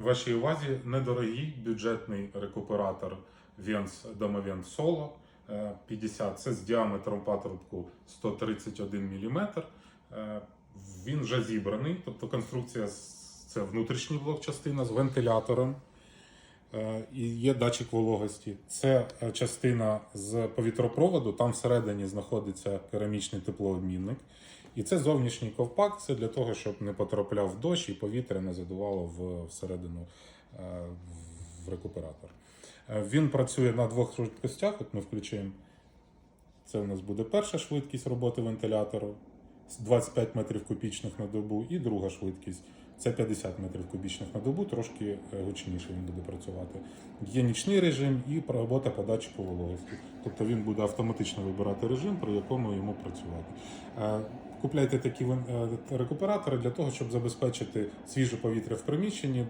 Вашій увазі недорогий бюджетний рекуператор Vents Domovent Solo е, 50. Це з діаметром патрубку 131 мм. Він вже зібраний, тобто конструкція це внутрішній блок частина з вентилятором. Е, І є датчик вологості. Це е, частина з повітропроводу. Там всередині знаходиться керамічний теплообмінник. І це зовнішній ковпак. Це для того, щоб не потрапляв дощ і повітря не задувало всередину е, в рекуператор. Він працює на двох швидкостях. От ми включимо. Це у нас буде перша швидкість роботи вентилятору 25 метрів кубічних на добу, і друга швидкість це 50 метрів кубічних на добу, трошки е, гучніше він буде працювати. Є нічний режим і робота подачі по вологості. Тобто він буде автоматично вибирати режим, при якому йому працювати. Е, Купляйте такі е, рекуператори для того, щоб забезпечити свіже повітря в приміщенні,